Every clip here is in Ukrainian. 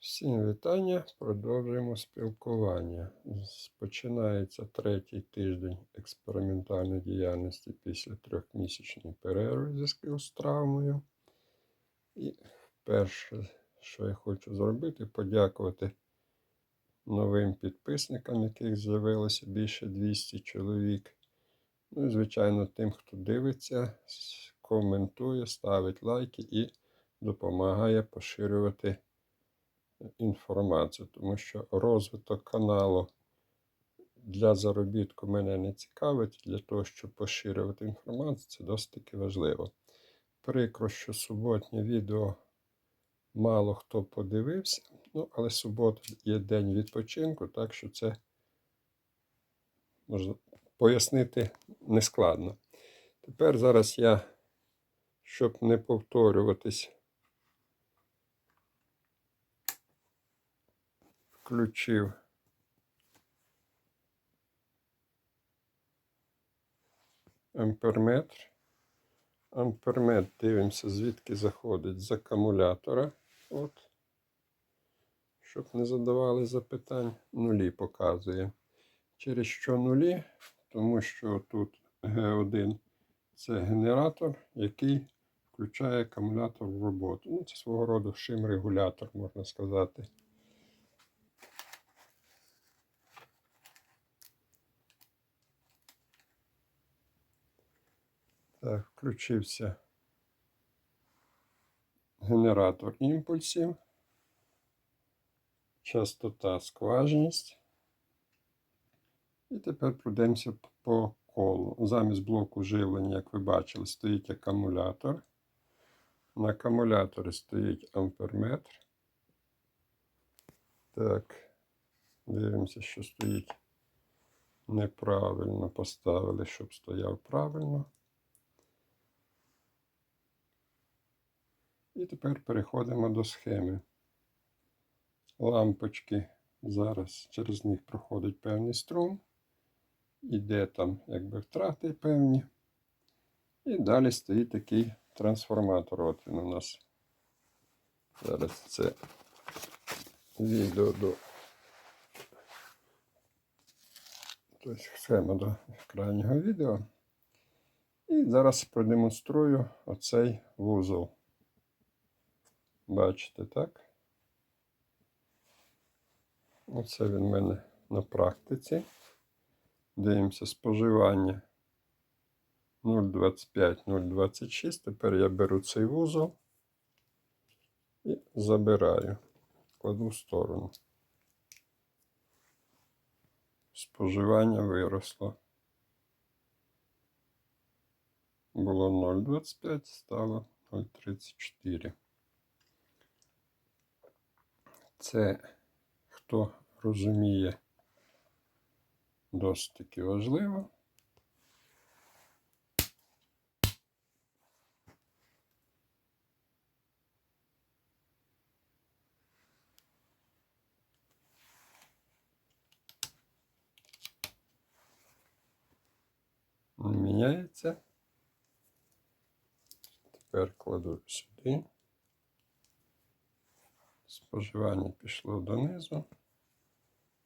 Всім вітання. Продовжуємо спілкування. Починається третій тиждень експериментальної діяльності після трьохмісячної перерви зв'язку з травмою. І перше, що я хочу зробити, подякувати новим підписникам, яких з'явилося більше 200 чоловік. Ну і, звичайно, тим, хто дивиться, коментує, ставить лайки і допомагає поширювати інформацію, тому що розвиток каналу для заробітку мене не цікавить. Для того, щоб поширювати інформацію, це досить таки важливо. Прикро, що суботнє відео мало хто подивився, ну, але субота є день відпочинку, так що це можна пояснити нескладно. Тепер зараз я, щоб не повторюватись, включив амперметр. Амперметр дивимося, звідки заходить з акумулятора. От. Щоб не задавали запитань, нулі показує. Через що нулі? Тому що тут Г1 це генератор, який включає акумулятор в роботу. Ну, це свого роду шим-регулятор, можна сказати. Так, включився генератор імпульсів, частота скважність. І тепер пройдемося по колу. Замість блоку живлення, як ви бачили, стоїть акумулятор. На акумуляторі стоїть амперметр. Так, дивимося, що стоїть неправильно. Поставили, щоб стояв правильно. І тепер переходимо до схеми. Лампочки зараз через них проходить певний струм. Іде там якби втрати певні. І далі стоїть такий трансформатор. От він у нас. Зараз це відео до. Тобто схема до крайнього відео. І зараз продемонструю оцей вузол. Бачите, так? Оце він в мене на практиці. Дивимося споживання 0,25-0,26. Тепер я беру цей вузол і забираю, кладу в сторону. Споживання виросло. Було 0,25, стало 0,34. Це, хто розуміє, досить таки важливо. Міняється. Тепер кладу сюди. Споживання пішло донизу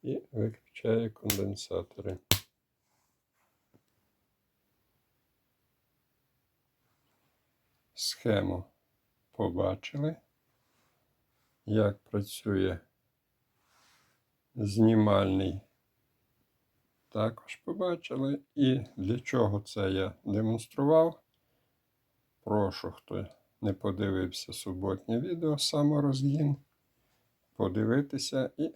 і виключаю конденсатори. Схему побачили, як працює знімальний. Також побачили. І для чого це я демонстрував. Прошу, хто не подивився суботнє відео саморозгін, подивитися і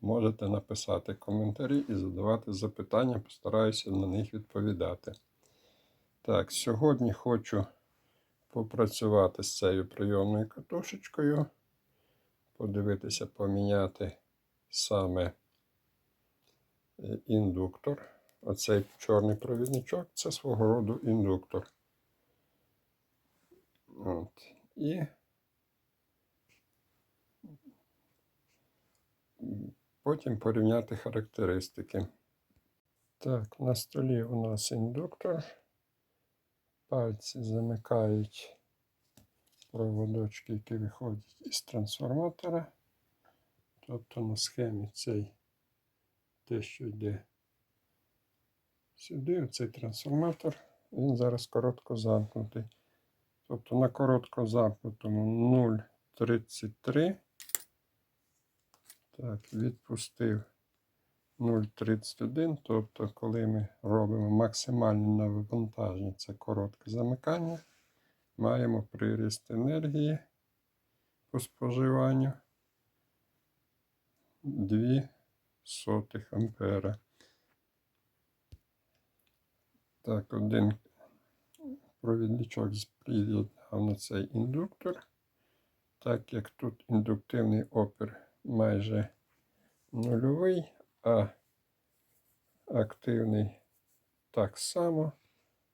можете написати коментарі і задавати запитання, постараюся на них відповідати. Так, сьогодні хочу попрацювати з цією прийомною катушечкою, подивитися, поміняти саме е, індуктор. Оцей чорний провідничок це свого роду індуктор. От. І потім порівняти характеристики. Так, на столі у нас індуктор. Пальці замикають проводочки, які виходять із трансформатора. Тобто на схемі цей те, що йде сюди, цей трансформатор, він зараз коротко замкнутий. Тобто на коротко замкнутому 0,33. Так, відпустив 0,31. Тобто, коли ми робимо максимальне навантаження, це коротке замикання, маємо приріст енергії по споживанню 2 сотих ампера. Так, один провідничок приєднав на цей індуктор. Так як тут індуктивний опір майже нульовий, а активний так само,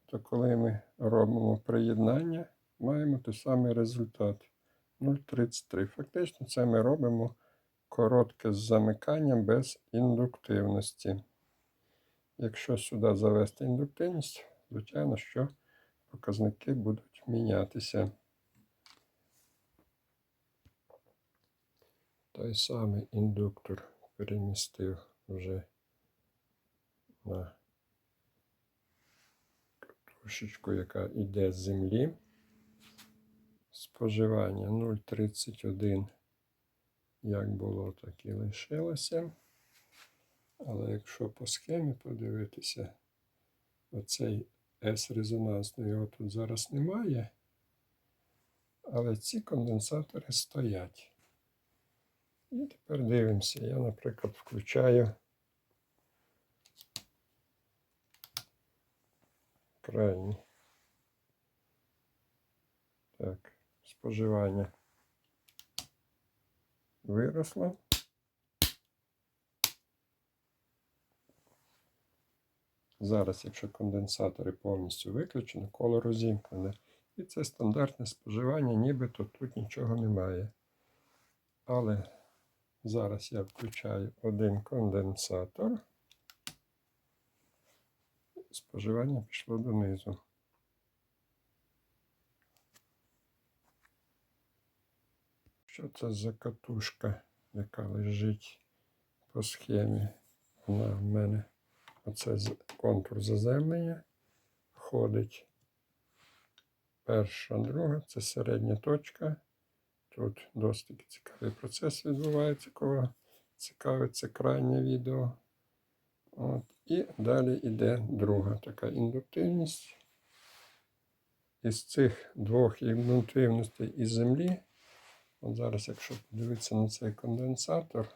то коли ми робимо приєднання, маємо той самий результат 0,33. Фактично, це ми робимо коротке замикання без індуктивності. Якщо сюди завести індуктивність, звичайно, що показники будуть мінятися. Той самий індуктор перемістив вже на катушечку, яка йде з землі. Споживання 0,31 як було, так і лишилося. Але якщо по схемі подивитися, оцей S-резонансний його тут зараз немає. Але ці конденсатори стоять. І тепер дивимося. Я, наприклад, включаю крайній. Так, споживання виросло. Зараз, якщо конденсатори повністю виключені, коло розімкнене. І це стандартне споживання, нібито тут нічого немає. Але зараз я включаю один конденсатор. Споживання пішло донизу. Що це за катушка, яка лежить по схемі? Вона в мене оце контур заземлення. Ходить перша, друга, це середня точка. Тут досить цікавий процес відбувається, кого цікавиться крайнє відео. От. І далі йде друга така індуктивність. Із цих двох індуктивностей із землі От зараз, якщо подивитися на цей конденсатор,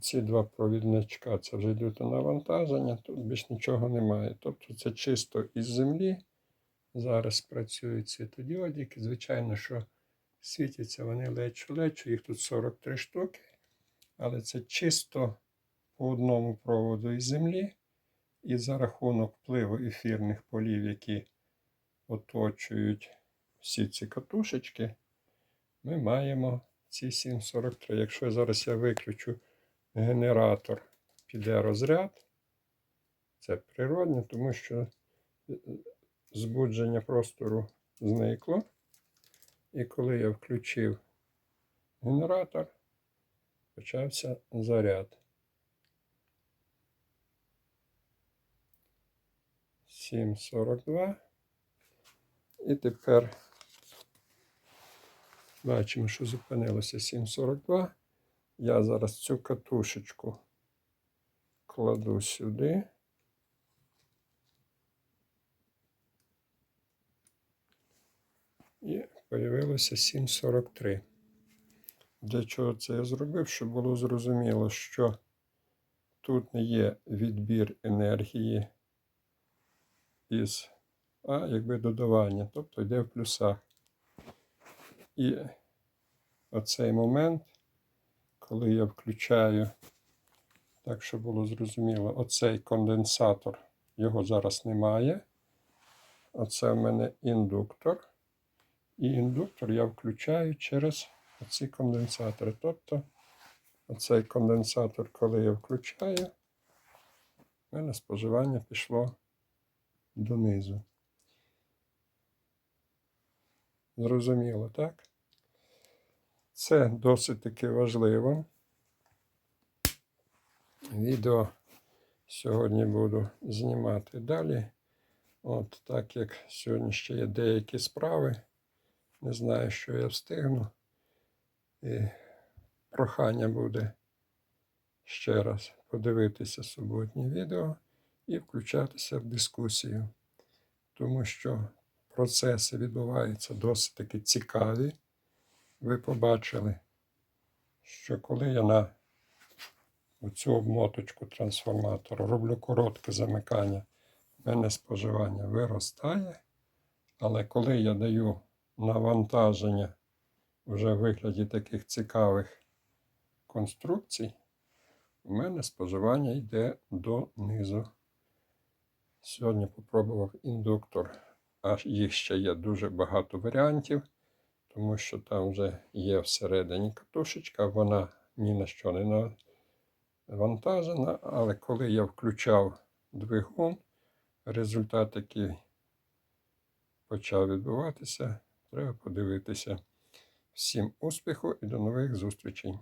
ці два провідничка це вже йдуть на навантаження, тут більш нічого немає. Тобто це чисто із землі. Зараз працюють світодіодики. Звичайно, що світяться вони лечу-лечу, їх тут 43 штуки. Але це чисто по одному проводу із землі. І за рахунок впливу ефірних полів, які оточують всі ці катушечки ми маємо ці 743. Якщо зараз я виключу генератор, піде розряд, це природне, тому що е, збудження простору зникло. І коли я включив генератор, почався заряд. 7,42. І тепер Бачимо, що зупинилося 7,42. Я зараз цю катушечку кладу сюди. І появилося 7,43. Для чого це я зробив? Щоб було зрозуміло, що тут не є відбір енергії із, а якби додавання, тобто йде в плюсах. І оцей момент, коли я включаю, так щоб було зрозуміло, оцей конденсатор, його зараз немає. Оце в мене індуктор. І індуктор я включаю через оці конденсатори. Тобто оцей конденсатор, коли я включаю, в мене споживання пішло донизу. Зрозуміло, так? Це досить таки важливо. відео сьогодні буду знімати далі. От так як сьогодні ще є деякі справи, не знаю, що я встигну. І прохання буде ще раз подивитися суботнє відео і включатися в дискусію, тому що процеси відбуваються досить таки цікаві. Ви побачили, що коли я на цю обмоточку трансформатора роблю коротке замикання, в мене споживання виростає. Але коли я даю навантаження вже в вигляді таких цікавих конструкцій, у мене споживання йде донизу. Сьогодні попробував індуктор, а їх ще є дуже багато варіантів, тому що там вже є всередині катушечка, вона ні на що не навантажена, але коли я включав двигун, результат, який почав відбуватися, треба подивитися. Всім успіху і до нових зустрічей!